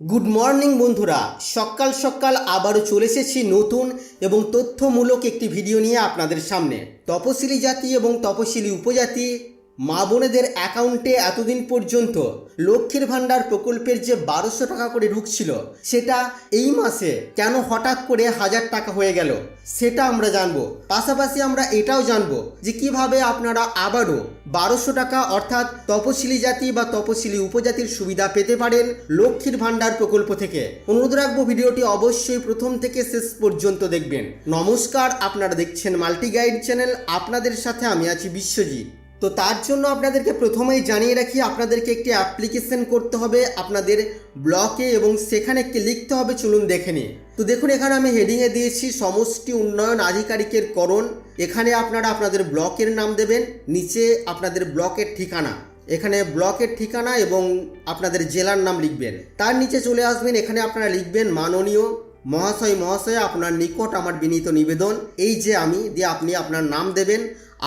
Good morning বন্ধুরা। সকাল সকাল আবারও চলে এসেছি নতুন এবং তথ্যমূলক একটি ভিডিও নিয়ে আপনাদের সামনে। তপশিলি জাতি এবং তপশিলি উপজাতি মা বোনেদের অ্যাকাউন্টে এতদিন পর্যন্ত লক্ষ্মীর ভাণ্ডার প্রকল্পের যে বারোশো টাকা করে ঢুকছিল সেটা এই মাসে কেন হঠাৎ করে হাজার টাকা হয়ে গেল, সেটা আমরা জানব। পাশাপাশি আমরা এটাও জানব যে কীভাবে আপনারা আবারও বারোশো টাকা অর্থাৎ তপশিলি জাতি বা তপশিলি উপজাতির সুবিধা পেতে পারেন লক্ষ্মীর ভাণ্ডার প্রকল্প থেকে। অনুরোধ রাখব ভিডিওটি অবশ্যই প্রথম থেকে শেষ পর্যন্ত দেখবেন। নমস্কার, আপনারা দেখছেন মাল্টি গাইড চ্যানেল, আপনাদের সাথে আমি আছি বিশ্বজিৎ। তো তার জন্য আপনাদেরকে প্রথমেই জানিয়ে রাখি, আপনাদেরকে একটি অ্যাপ্লিকেশন করতে হবে আপনাদের ব্লকে এবং সেখানে একটি লিখতে হবে, চলুন দেখে নিই। তো দেখুন, এখানে আমি হেডিংয়ে দিয়েছি, সমষ্টি উন্নয়ন আধিকারিকের করণ। এখানে আপনারা আপনাদের ব্লকের নাম দেবেন, নিচে আপনাদের ব্লকের ঠিকানা। এখানে ব্লকের ঠিকানা এবং আপনাদের জেলার নাম লিখবেন। তার নিচে চলে আসবেন, এখানে আপনারা লিখবেন মাননীয়। মহাশয় মহাশয়, আপনার নিকট আমার বিনীত নিবেদন এই যে আমি দিয়ে আপনি আপনার নাম দেবেন,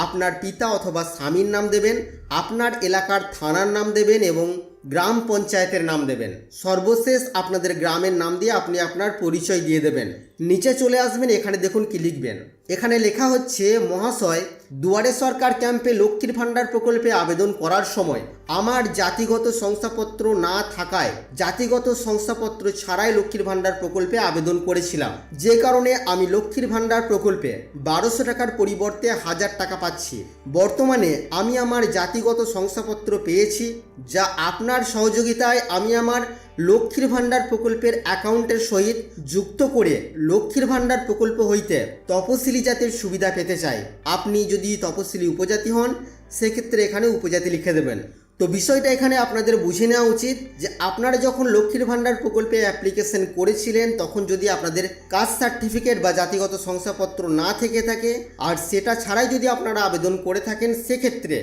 আপনার পিতা অথবা স্বামীর নাম দেবেন, আপনার এলাকার থানার নাম দেবেন এবং গ্রাম পঞ্চায়েতের নাম দেবেন। সর্বশেষ আপনাদের গ্রামের নাম দিয়ে আপনি আপনার পরিচয় দিয়ে দেবেন। নিচে চলে আসবেন, এখানে দেখুন কি লিখবেন। এখানে লেখা হচ্ছে, মহাশয়, দুয়ারে সরকার ক্যাম্পে লক্ষ্মীর ভাণ্ডার প্রকল্পে আবেদন করার সময় আমার জাতিগত শংসাপত্র না থাকায় জাতিগত শংসাপত্র ছাড়াই লক্ষ্মীর ভাণ্ডার প্রকল্পে আবেদন করেছিলাম। যে কারণে আমি লক্ষ্মীর ভাণ্ডার প্রকল্পে বারোশো টাকার পরিবর্তে হাজার টাকা পাচ্ছি। বর্তমানে আমি আমার জাতিগত শংসাপত্র পেয়েছি, যা আপনার সহযোগিতায় আমি আমার লক্ষ্মীর ভাণ্ডার প্রকল্পের অ্যাকাউন্টের সহিত যুক্ত করে লক্ষ্মীর ভাণ্ডার প্রকল্প হইতে তপশিলি জাতির সুবিধা পেতে চাই আপনি যদি তপশিলি উপজাতি হন, সেক্ষেত্রে এখানে উপজাতি লিখে দেবেন। তো বিষয়টা এখানে আপনাদের বুঝে নেওয়া উচিত যে আপনারা যখন লক্ষ্মীর ভাণ্ডার প্রকল্পে অ্যাপ্লিকেশন করেছিলেন, তখন যদি আপনাদের কাস্ট সার্টিফিকেট বা জাতিগত শংসাপত্র না থেকে থাকে, আর সেটা ছাড়াই যদি আপনারা আবেদন করে থাকেন, সেক্ষেত্রে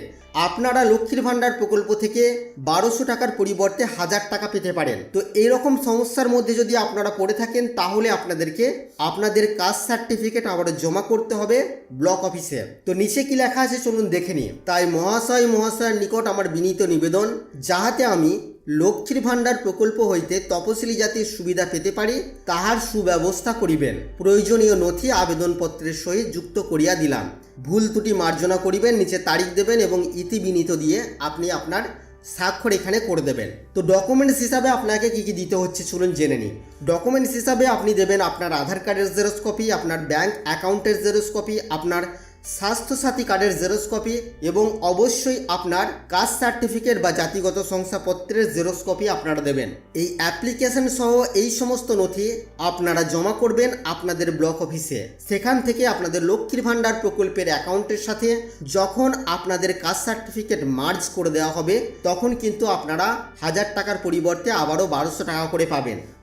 আপনারা লক্ষ্মীর ভাণ্ডার প্রকল্প থেকে বারোশো টাকার পরিবর্তে হাজার টাকা পেতে পারেন। তো এইরকম সমস্যার মধ্যে যদি আপনারা পড়ে থাকেন, তাহলে আপনাদেরকে আপনাদের কাস্ট সার্টিফিকেট আবার জমা করতে হবে ব্লক অফিসে তো নিচে কি লেখা আছে, চলুন দেখে নিই। তাই মহাশয়, মহাশয়ের নিকট আমার বিনীত নিবেদন, যাহাতে আমি লক্ষ্মীর ভাণ্ডার প্রকল্প হইতে তপশিলি জাতির সুবিধা পেতে পারি, তাহার সুব্যবস্থা করিবেন। প্রয়োজনীয় নথি আবেদনপত্রের সহিত যুক্ত করিয়া দিলাম। ভুল ত্রুটি মার্জনা করিবেন, নিচে তারিখ দেবেন এবং ইতিবিনীত দিয়ে আপনি আপনার স্বাক্ষর এখানে করে দেবেন। তো ডকুমেন্টস হিসাবে আপনাকে কি কি দিতে হচ্ছে চলুন জেনে নিই। ডকুমেন্টস হিসাবে আপনি দেবেন আপনার আধার কার্ডের জেরক্স কপি আপনার ব্যাংক অ্যাকাউন্টের জেরক্স কপি আপনার স্বাস্থ্যসাথী কার্ডের জেরক্স কপি এবং অবশ্যই আপনার কাস্ট সার্টিফিকেট বা জাতিগত শংসাপত্রের জেরক্স কপি আপনারা দেবেন। এই অ্যাপ্লিকেশন সহ এই সমস্ত নথি আপনারা জমা করবেন আপনাদের ব্লক অফিসে। সেখান থেকে আপনাদের লক্ষ্মীর ভাণ্ডার প্রকল্পের অ্যাকাউন্টের সাথে যখন আপনাদের কাস্ট সার্টিফিকেট মার্জ করে দেওয়া হবে, তখন কিন্তু আপনারা হাজার টাকার পরিবর্তে আবারও বারোশো টাকা করে পাবেন।